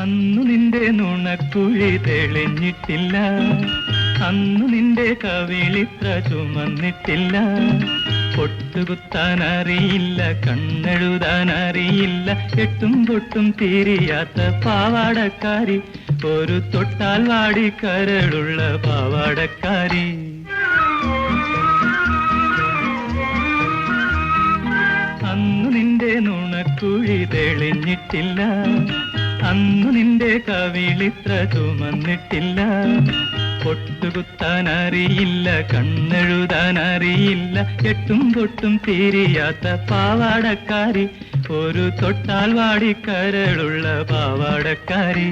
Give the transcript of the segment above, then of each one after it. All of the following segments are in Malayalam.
അന്നു നിന്റെ നുണക്കുഴി തെളിഞ്ഞിട്ടില്ല. അന്നു നിന്റെ കവിളിത്ര ചുമന്നിട്ടില്ല. പൊട്ടുകുത്താൻ അറിയില്ല കണ്ണെഴുതാൻ അറിയില്ല എട്ടും പൊട്ടും തീരിയാത്ത പാവാടക്കാരി ഒരു തൊട്ടാൽ വാടി കരളുള്ള പാവാടക്കാരി. അന്നു നിന്റെ നുണക്കുഴി തെളിഞ്ഞിട്ടില്ല. അന്നു നിന്റെ കവിളിത്ര ചുമന്നിട്ടില്ല. പൊട്ടുകുത്താൻ അറിയില്ല കണ്ണെഴുതാൻ അറിയില്ല എട്ടും പൊട്ടും തീരിയാത്ത പാവാടക്കാരി ഒരു തൊട്ടാൽ വാടിക്കരളുള്ള പാവാടക്കാരി.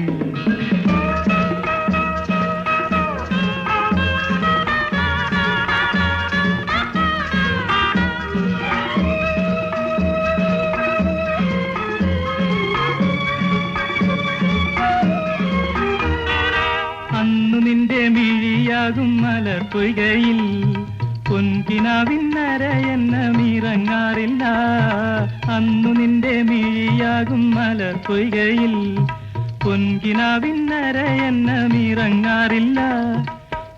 മലർപ്പൊയ്കയിൽ പൊൻകിനാവിന്നര എന്നമിറങ്ങാറില്ല അന്നു നിന്റെ മിഴിയാകും മലർപ്പൊയ്കയിൽ പൊൻകിനാവിന്നര എന്നമിറങ്ങാറില്ല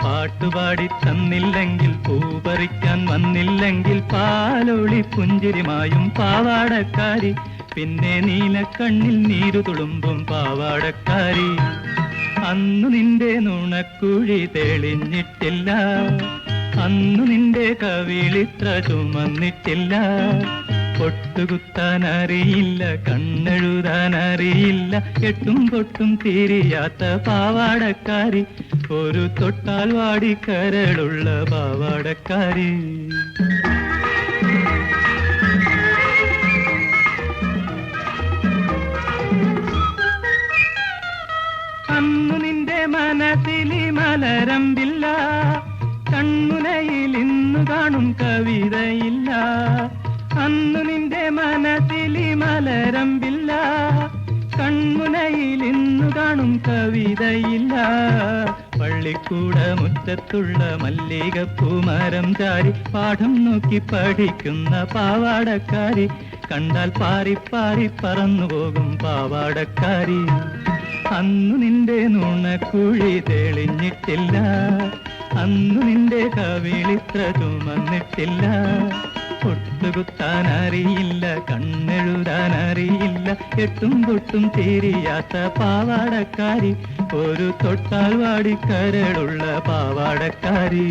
പാട്ടുപാടി തന്നില്ലെങ്കിൽ പൂപറിക്കാൻ വന്നില്ലെങ്കിൽ പാലൊളി പുഞ്ചിരിമായും പാവാടക്കാരി. പിന്നെ നീലക്കണ്ണിൽ നീരു തുളുമ്പും പാവാടക്കാരി. അന്നു നിന്റെ നുണക്കുഴി തെളിഞ്ഞിട്ടില്ല. അന്നു നിന്റെ കവിളിത്ര ചുമന്നിട്ടില്ല. പൊട്ടുകുത്താൻ അറിയില്ല കണ്ണെഴുതാൻ അറിയില്ല എട്ടും പൊട്ടും തീരിയാത്ത പാവാടക്കാരി ഒരു തൊട്ടാൽ വാടിക്കരളുള്ള പാവാടക്കാരി. മലരമ്പില്ല കൺമുനയിൽ ഇന്നു കാണും കവിതയില്ല. അന്നു നിന്റെ മനസ്സിലി മലരമ്പില്ല കൺമുനയിൽ ഇന്നു കാണും കവിതയില്ല. പള്ളിക്കൂട മുറ്റത്തുള്ള മല്ലികപ്പൂമരം ചാരി പാഠം നോക്കി പഠിക്കുന്ന പാവാടക്കാരി കണ്ടാൽ പാറി പാറി പറന്നു പോകും പാവാടക്കാരി. അന്നു നിന്റെ നുണക്കുഴി തെളിഞ്ഞിട്ടില്ല. അന്നു നിന്റെ കവിളിത്ര ചുമന്നിട്ടില്ല. പൊട്ടുകുത്താൻ അറിയില്ല കണ്ണെഴുതാൻ അറിയില്ല എട്ടും പൊട്ടും തീരിയാത്ത പാവാടക്കാരി ഒരു തൊട്ടാൽ വാടിക്കരളുള്ള പാവാടക്കാരി.